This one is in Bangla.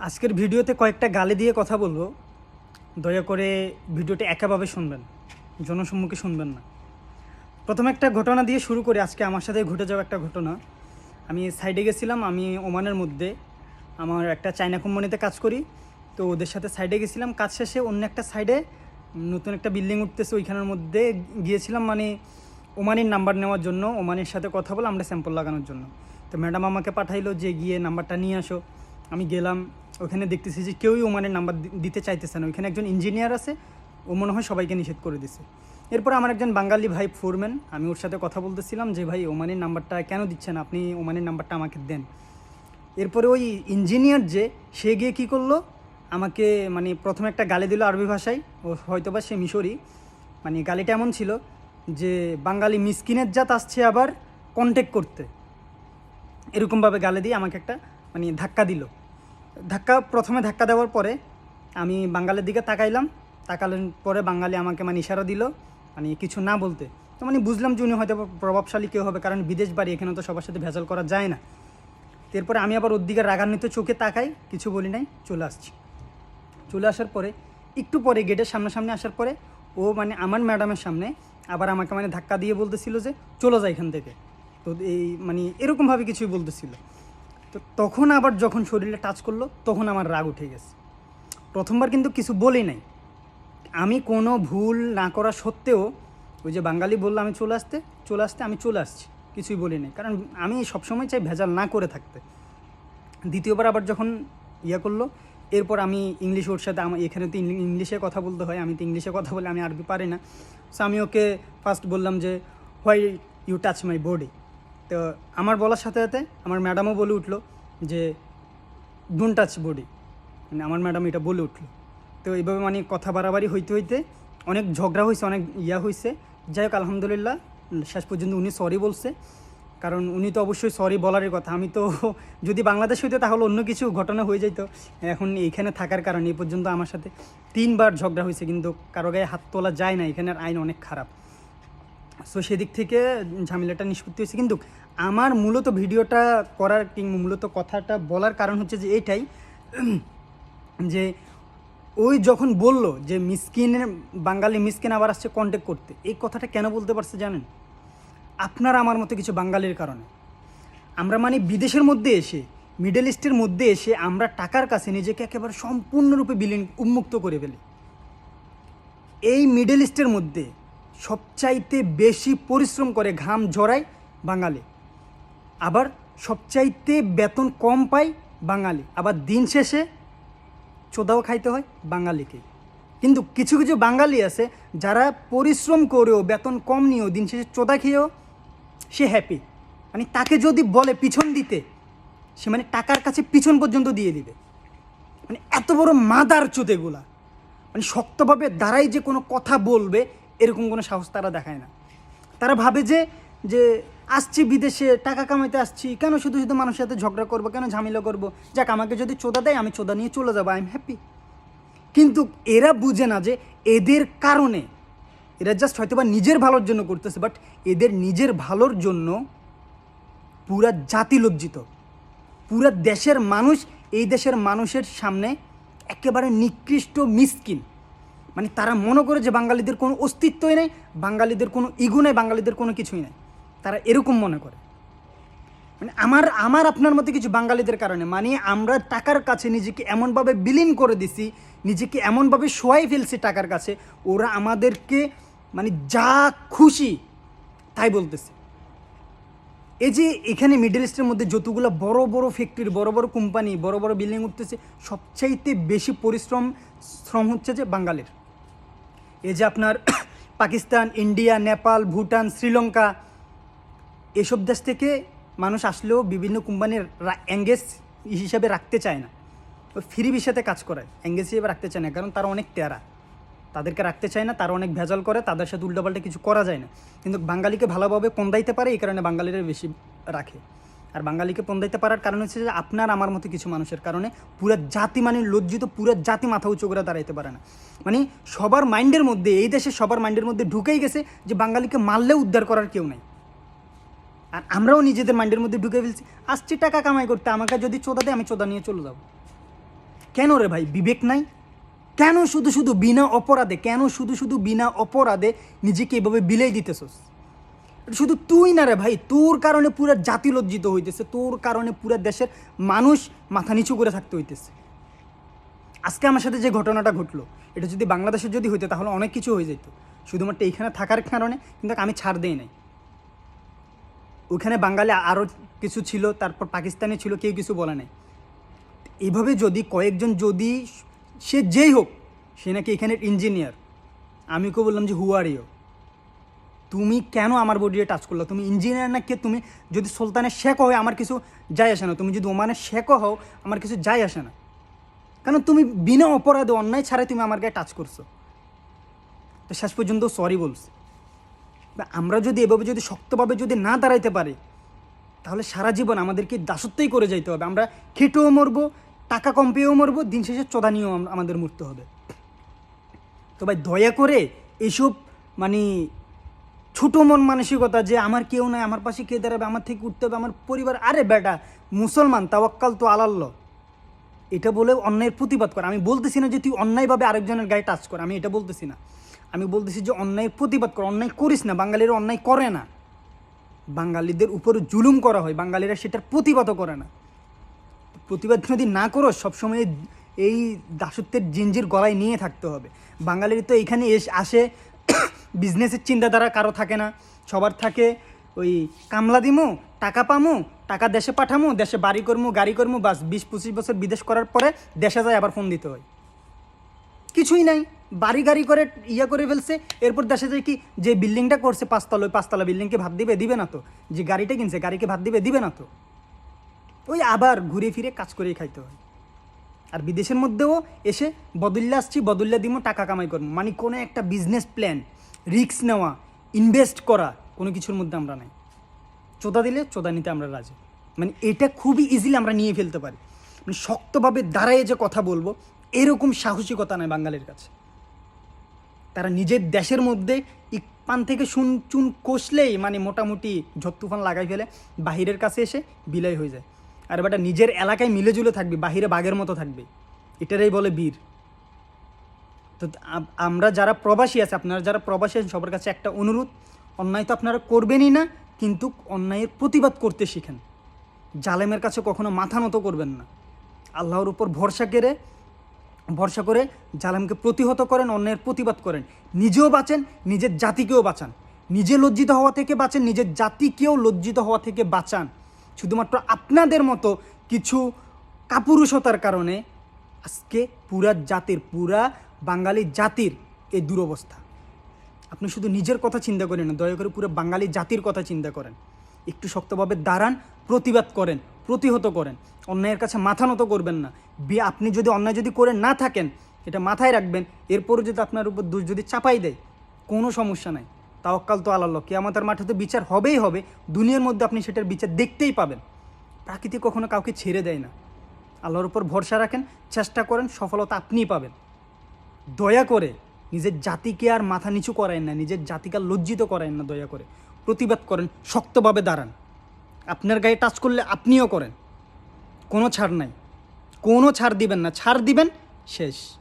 আজকের ভিডিওতে কয়েকটা গালি দিয়ে কথা বলব। দয়া করে ভিডিওটা একাভাবে শুনবেন, জনসম্মুখে শুনবেন না। প্রথম একটা ঘটনা দিয়ে শুরু করি। আজকে আমার সাথে ঘটে যাওয়া একটা ঘটনা। আমি সাইডে গেছিলাম, আমি ওমানের মধ্যে। আমার একটা চায়না কোম্পানিতে কাজ করি। তো ওদের সাথে সাইডে গেছিলাম। কাজ শেষে অন্য একটা সাইডে নতুন একটা বিল্ডিং উঠতেছে, ওইখানের মধ্যে গিয়েছিলাম। মানে ওমানের নাম্বার নেওয়ার জন্য, ওমানের সাথে কথা বলে আমরা স্যাম্পল লাগানোর জন্য। তো ম্যাডাম আমাকে পাঠাইলো যে, গিয়ে নাম্বারটা নিয়ে আসো। আমি গেলাম। ওখানে দেখতেছি যে কেউই ওমানের নাম্বার দিতে চাইতেছে না। ওইখানে একজন ইঞ্জিনিয়ার আছে, ও মনে হয় সবাইকে নিষেধ করে দিছে। এরপর আমার একজন বাঙালি ভাই ফোরম্যান আমি ওর সাথে কথা বলতেছিলাম যে, ভাই, ওমানের নাম্বারটা কেন দিচ্ছেন? আপনি ওমানের নাম্বারটা আমাকে দেন। এরপরে ওই ইঞ্জিনিয়ার যে, সে গিয়ে কী করল? আমাকে মানে প্রথমে একটা গালি দিল আরবি ভাষায়। ও হয়তোবা সে মিশরি। মানে গালিটা এমন ছিল যে, বাঙালি মিসকিনের জাত আসছে আবার কন্ট্যাক্ট করতে। এরকমভাবে গালে দিয়ে আমাকে একটা মানে ধাক্কা দিল। ধাক্কা, প্রথমে ধাক্কা দেওয়ার পরে আমি বাঙালির দিকে তাকাইলাম। তাকালেন পরে বাঙালি আমাকে মানে ইশারা দিল মানে কিছু না বলতে। তো মানে বুঝলাম যে উনি হয়তো প্রভাবশালী কেউ হবে, কারণ বিদেশ বাড়ি, এখানে তো সবার সাথে ভেজাল করা যায় না। এরপরে আমি আবার ওর দিকে রাগান্বিত চোখে তাকাই, কিছু বলি নাই, চলে আসছি। চলে আসার পরে, একটু পরে গেটের সামনাসামনি আসার পরে, ও মানে আমার ম্যাডামের সামনে আবার আমাকে মানে ধাক্কা দিয়ে বলতেছিল যে, চলে যায় এখান থেকে। তো এই মানে এরকমভাবে কিছুই বলতেছিল। তো তখন আবার যখন শরীরে টাচ করল, তখন আমার রাগ উঠে গেছে। প্রথমবার কিন্তু কিছু বলি নাই। আমি কোনো ভুল না করা সত্ত্বেও ওই যে বাঙালি বলল আমি চলে আসতে চলে আসতে আমি চলে আসছি, কিছুই বলি নাই। কারণ আমি সবসময় চাই ভেজাল না করে থাকতে। দ্বিতীয়বার আবার যখন ইয়ে করল, এরপর আমি ইংলিশ ওর সাথে আমার এখানে তো ইংলিশে কথা বলতে হয়, আমি তো ইংলিশে কথা বলে আমি আরবি পারি না। সো আমি ওকে ফার্স্ট বললাম যে why you touch my body তো আমার বলার সাথে সাথে আমার ম্যাডামও বলে উঠল যে ডোন্ট টাচ বডি মানে আমার ম্যাডাম এটা বলে উঠল। তো এইভাবে মানে কথা বাড়াবাড়ি হইতে হইতে অনেক ঝগড়া হয়েছে অনেক ইয়া হয়েছে যাই হোক, আলহামদুলিল্লাহ, শেষ পর্যন্ত উনি সরি বলছে। কারণ উনি তো অবশ্যই সরি বলারই কথা। আমি তো যদি বাংলাদেশ হইতো তাহলে অন্য কিছু ঘটনা হয়ে যেত এখন এইখানে থাকার কারণে এই পর্যন্ত আমার সাথে তিনবার ঝগড়া হয়েছে কিন্তু কারও গায়ে হাত তোলা যায় না। এখানের আইন অনেক খারাপ। সো সেদিক থেকে ঝামেলাটা নিষ্পত্তি হয়েছে। কিন্তু আমার মূলত ভিডিওটা করার কিংবা মূলত কথাটা বলার কারণ হচ্ছে যে এইটাই যে ওই যখন বলল যে মিসকিনের বাঙালি মিসকিন আবার আসছে কন্ট্যাক্ট করতে, এই কথাটা কেন বলতে পারছে জানেন? আপনারা আমার মতো কিছু বাঙালির কারণে। আমরা মানে বিদেশের মধ্যে এসে মিডল ইস্টের মধ্যে এসে আমরা টাকার কাছে নিজেকে একেবারে সম্পূর্ণরূপে বিলীন, উন্মুক্ত করে ফেলি। এই মিডল ইস্টের মধ্যে সবচাইতে বেশি পরিশ্রম করে ঘাম ঝরায় বাঙালি। আবার সবচাইতে বেতন কম পায় বাঙালি। আবার দিন শেষে চোদাও খাইতে হয় বাঙালিকে। কিন্তু কিছু কিছু বাঙালি আছে যারা পরিশ্রম করেও, বেতন কম নিয়েও, দিন শেষে চোদা খেয়েও সে হ্যাপি মানে তাকে যদি বলে পিছন দিতে, সে মানে টাকার কাছে পিছন পর্যন্ত দিয়ে দিবে। মানে এত বড় মাদার চোদেগুলা। মানে শক্তভাবে দাঁড়াই যে কোনো কথা বলবে এরকম কোনো সাহস তারা দেখায় না। তারা ভাবে যে যে আসছি বিদেশে, টাকা কামাইতে আসছি, কেন শুধু শুধু মানুষের সাথে ঝগড়া করব, কেন ঝামেলা করব? যাক, আমাকে যদি চোদা দেয়, আমি চোদা নিয়ে চলে যাব আই এম হ্যাপি কিন্তু এরা বুঝে না যে এদের কারণে, এরা জাস্ট হয়তো বা নিজের ভালোর জন্য করতেছে বাট এদের নিজের ভালোর জন্য পুরা জাতি লজ্জিত। পুরা দেশের মানুষ, এই দেশের মানুষের সামনে একেবারে নিকৃষ্ট, মিসকিন। মানে তারা মনে করে যে বাঙালিদের কোনো অস্তিত্বই নেই, বাঙালিদের কোনো ইগো নেই, বাঙালিদের কোনো কিছুই নেই। তারা এরকম মনে করে। মানে আমার আমার আপনার মতো কিছু বাঙালিদের কারণে মানে আমরা টাকার কাছে নিজেকে এমনভাবে বিলীন করে দিছি, নিজেকে এমনভাবে শোয়াই ফেলছি টাকার কাছে, ওরা আমাদেরকে মানে যা খুশি তাই বলতেছে। এই যে এখানে মিডল ইস্টের মধ্যে যতগুলো বড় বড় ফ্যাক্টরি বড় বড় কোম্পানি বড় বড় বিল্ডিং উঠতেছে, সবচাইতে বেশি পরিশ্রম, শ্রম হচ্ছে যে বাঙালির। এই যে আপনার পাকিস্তান, ইন্ডিয়া, নেপাল, ভুটান, শ্রীলঙ্কা, এসব দেশ থেকে মানুষ আসলেও বিভিন্ন কোম্পানির এঙ্গেজ হিসাবে রাখতে চায় না। ফ্রি বিষয়তে কাজ করে এঙ্গেজ হিসেবে রাখতে চায় না, কারণ তারা অনেক তেরা তাদেরকে রাখতে চায় না, তারা অনেক ভেজাল করে, তাদের সাথে উল্টোপাল্টা কিছু করা যায় না। কিন্তু বাঙালিকে ভালোভাবে পন্দাইতে পারে, এই কারণে বাঙালিরা বেশি রাখে। আর বাঙালিকে পন্দাইতে পারার কারণ হচ্ছে যে আপনার আমার মতো কিছু মানুষের কারণে পুরো জাতি মানে লজ্জিত, পুরো জাতি মাথা উঁচু করে দাঁড়াইতে পারে না। মানে সবার মাইন্ডের মধ্যে, এই দেশে সবার মাইন্ডের মধ্যে ঢুকেই গেছে যে বাঙালিকে মারলেও উদ্ধার করার কেউ নাই। আর আমরাও নিজেদের মাইন্ডের মধ্যে ঢুকে ফেলছি, আসছি টাকা কামাই করতে, আমাকে যদি চোদা দেয়, আমি চোদা নিয়ে চলে যাব। কেন রে ভাই, বিবেক নাই? কেন শুধু শুধু বিনা অপরাধে, কেন শুধু শুধু বিনা অপরাধে নিজেকে এভাবে বিলাই দিতেছস? শুধু তুই না রে ভাই, তোর কারণে পুরো জাতি লজ্জিত হইতেছে, তোর কারণে পুরো দেশের মানুষ মাথা নিচু করে থাকতে হইতেছে। আজকে আমার সাথে যে ঘটনাটা ঘটলো, এটা যদি বাংলাদেশের যদি হইতো, তাহলে অনেক কিছু হয়ে যেত শুধুমাত্র এইখানে থাকার কারণে কিন্তু আমি ছাড় দেই নাই। ওখানে বাঙালি আরও কিছু ছিল, তারপর পাকিস্তানে ছিল, কেউ কিছু বলে নাই। এইভাবে যদি কয়েকজন যদি সে যেই হোক, সে নাকি এখানের ইঞ্জিনিয়ার আমি ওকে বললাম যে হু আর ইউ তুমি কেন আমার বডি টাচ করল? তুমি ইঞ্জিনিয়ার না কে তুমি? যদি সুলতানের শেখ হও আমার কিছু যায় আসে না। তুমি যদি ওমানের শেখও হও, আমার কিছু যায় আসে না। কারণ তুমি বিনা অপরাধে, অন্যায় ছাড়াই তুমি আমার গায়ে টাচ করছ। তো শেষ পর্যন্ত সরি বলছি। আমরা যদি এভাবে যদি শক্তভাবে যদি না দাঁড়াইতে পারি, তাহলে সারা জীবন আমাদেরকে দাসত্বই করে যাইতে হবে। আমরা খেটেও মরবো, টাকা কম পেয়েও মরবো, দিন শেষে চোদা নিয়েও আমাদের মরতে হবে। তো ভাই, দয়া করে এইসব মানে ছোটো মন মানসিকতা যে আমার কেউ নাই, আমার পাশে কে দাঁড়াবে, আমার থেকে উঠতে হবে, আমার পরিবার, আরে বেটা, মুসলমান, তাওয়াক্কাল তো আলাল্ল এটা বলে অন্যায়ের প্রতিবাদ কর। আমি বলতেছি না যে তুই অন্যায়ভাবে আরেকজনের গায়ে টাচ কর, আমি এটা বলতেছি না। আমি বলতেছি যে অন্যায় প্রতিবাদ কর, অন্যায় করিস না, বাঙালিরা অন্যায় করে না। বাঙালিদের উপরে জুলুম করা হয়, বাঙালিরা সেটার প্রতিবাদও করে না। প্রতিবাদ যদি না করো, সবসময় এই- দাসত্বের জিঞ্জির গলায় নিয়ে থাকতে হবে। বাঙালির তো এখানে এস, আসে বিজনেসের চিন্তাধারা কারও থাকে না। সবার থাকে ওই কামলা দিমু, টাকা পামু, টাকা দেশে পাঠামু, দেশে বাড়ি করমু, গাড়ি করমু, বাস, বিশ পঁচিশ বছর বিদেশ করার পরে দেশে যায় আবার ফোন দিতে হয়। কিছুই নাই, বাড়ি গাড়ি করে ইয়া করে ফেলছে, এরপর দেশে যায় কি, যে বিল্ডিংটা করছে পাঁচতলা ওই পাঁচতলা বিল্ডিংকে ভাত দিবে দিবে না তো। যে গাড়িটা কিনছে, গাড়িকে ভাত দিবে দিবে না তো। ওই আবার ঘুরে ফিরে কাজ করেই খাইতে হয়। আর বিদেশের মধ্যেও এসে বদল্লা আসছি, বদল্লা দিমো, টাকা কামাই করব মানে কোনো একটা বিজনেস প্ল্যান রিস্ক নেওয়া ইনভেস্ট করা কোনো কিছুর মধ্যে আমরা নাই। চোদা দিলে চোদা নিতে আমরা রাজি। মানে এটা খুবই ইজিলি আমরা নিয়ে ফেলতে পারি। মানে শক্তভাবে দাঁড়ায় যে কথা বলব, এরকম সাহসিকতা নাই বাঙালির কাছে। তারা নিজের দেশের মধ্যে পান থেকে শুন চুন কষলেই মানে মোটামুটি ঝড় তুফান লাগাই ফেলে, বাহিরের কাছে এসে বিলাই হয়ে যায়। আর বেটা, নিজের এলাকায় মিলে জুলে থাকবে, বাহিরে বাঘের মতো থাকবে। এটারই বলে বীর। তো আমরা যারা প্রবাসী আছে, আপনারা যারা প্রবাসী আছেন, সবার কাছে একটা অনুরোধ, অন্যায় তো আপনারা করবেনই না, কিন্তু অন্যায়ের প্রতিবাদ করতে শিখেন। জালেমের কাছে কখনো মাথা নত করবেন না। আল্লাহর উপর ভরসা করে ভরসা করে জালেমকে প্রতিহত করেন, অন্যায়ের প্রতিবাদ করেন। নিজেও বাঁচেন, নিজের জাতিকেও বাঁচান। নিজে লজ্জিত হওয়া থেকে বাঁচেন, নিজের জাতিকেও লজ্জিত হওয়া থেকে বাঁচান। শুধুমাত্র আপনাদের মতো কিছু কাপুরুষতার কারণে আজকে পুরা জাতির পুরা বাঙালি জাতির এই দুরবস্থা। আপনি শুধু নিজের কথা চিন্তা করেন না, দয়া করে পুরো বাঙালি জাতির কথা চিন্তা করেন। একটু শক্তভাবে দাঁড়ান, প্রতিবাদ করেন, প্রতিহত করেন। অন্যায়ের কাছে মাথা নত করবেন না। বি আপনি যদি অন্যায় যদি করে না থাকেন, এটা মাথায় রাখবেন, এরপরও যদি আপনার উপর দোষ যদি চাপাই দেয়, কোনো সমস্যা নাই। তাওয়াক্কাল তো আল্লাহ কেয়ামতের মাঠে তো বিচার হবেই হবে, দুনিয়ার মধ্যে আপনি সেটার বিচার দেখতেই পাবেন। প্রাকৃতিক কখনো কাউকে ছেড়ে দেয় না। আল্লাহর উপর ভরসা রাখেন, চেষ্টা করেন, সফলতা আপনিই পাবেন। দয়া করে নিজের জাতিকে আর মাথা নিচু করেন না, নিজের জাতিকে লজ্জিত করেন না দয়া করে। প্রতিবাদ করেন, শক্তভাবে দাঁড়ান। আপনার গায়ে টাচ করলে আপনিও করেন। কোনো ছাড় নাই। কোনো ছাড় দিবেন না। ছাড় দিবেন, শেষ।